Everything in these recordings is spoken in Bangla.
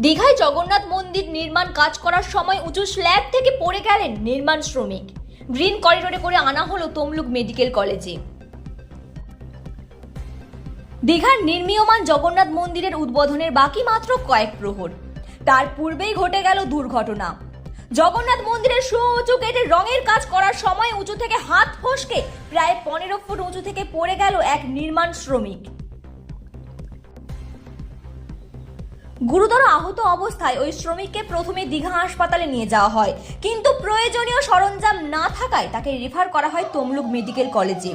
দীঘায় জগন্নাথ মন্দির নির্মাণ কাজ করার সময় উঁচু স্ল্যাব থেকে পড়ে গেলেন নির্মাণ শ্রমিক। গ্রিন করিডোরে করে আনা হলো তমলুক মেডিকেল কলেজে। দীঘার নির্মীয়মান জগন্নাথ মন্দিরের উদ্বোধনের বাকি মাত্র কয়েক প্রহর। তার পূর্বেই ঘটে গেল দুর্ঘটনা। জগন্নাথ মন্দিরের সুউঁচু গেটের রঙের কাজ করার সময় উঁচু থেকে হাত ফসকে প্রায় পনেরো ফুট উঁচু থেকে পড়ে গেল এক নির্মাণ শ্রমিক। গুরুতর আহত অবস্থায় ওই শ্রমিককে প্রথমে দীঘা হাসপাতালে নিয়ে যাওয়া হয়। কিন্তু প্রয়োজনীয় সরঞ্জাম না থাকায় তাকে রেফার করা হয় তমলুক মেডিকেল কলেজে।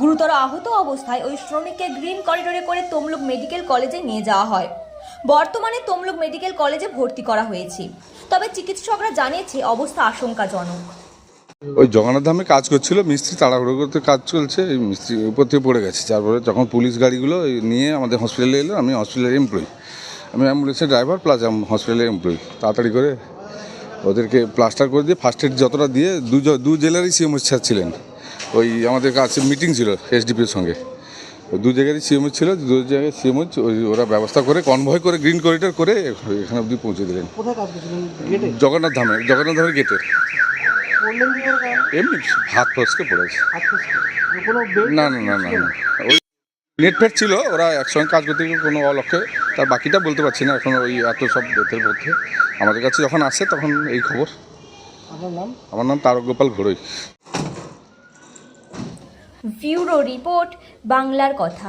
গুরুতর আহত অবস্থায় ওই শ্রমিককে গ্রিন করিডোরে করে তমলুক মেডিকেল কলেজে নিয়ে যাওয়া হয়। বর্তমানে তমলুক মেডিকেল কলেজে ভর্তি করা হয়েছে। তবে চিকিৎসকরা জানিয়েছে, অবস্থা আশঙ্কাজনক। ওই জগন্নাথ ধামে কাজ করছিল, মিস্ত্রি তাড়াহুড়ো করতে কাজ চলছে, এই মিস্ত্রি উপর থেকে পড়ে গেছে। তারপরে যখন পুলিশ গাড়িগুলো নিয়ে আমাদের হসপিটালে এলো, আমি হসপিটালের এমপ্লয়ি আমি অ্যাম্বুলেন্সের ড্রাইভার প্লাস হসপিটালের এমপ্লয়ি তাড়াতাড়ি করে ওদেরকে প্লাস্টার করে দিয়ে ফার্স্ট এড যতটা দিয়ে দু দু জেলারই সিএমও স্যার ছিলেন। ওই আমাদের কাছে মিটিং ছিল এসডিপির সঙ্গে। ওই দু জায়গারই সিএমও ছিল দু জায়গায় সিএমও ওই ওরা ব্যবস্থা করে কনভয় করে গ্রিন করিডোর করে এখানে অবধি পৌঁছে দিলেন। জগন্নাথ ধামে জগন্নাথ ধামের গেটে এমনি হাত ফসকে পড়েছে। না না না না। ওই নেট ফেট ছিল ওরা একসঙ্গে কাজ করতে কোনো অলক্ষে তার বাকিটা বলতে পারছি না এখন ওই এত সব বেতের মধ্যে। আমাদের কাছে যখন আসে তখন এই খবর। আপনার নাম? আমার নাম তারক গোপাল ঘড়ই। ব্যুরো রিপোর্ট বাংলার কথা।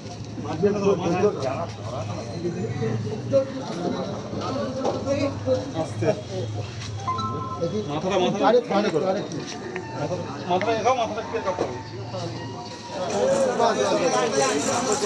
মাথাটা মাথাটা আরে থানে করো মাথাটা এখাও মাথাটা হবে বাস, বাস, বাস।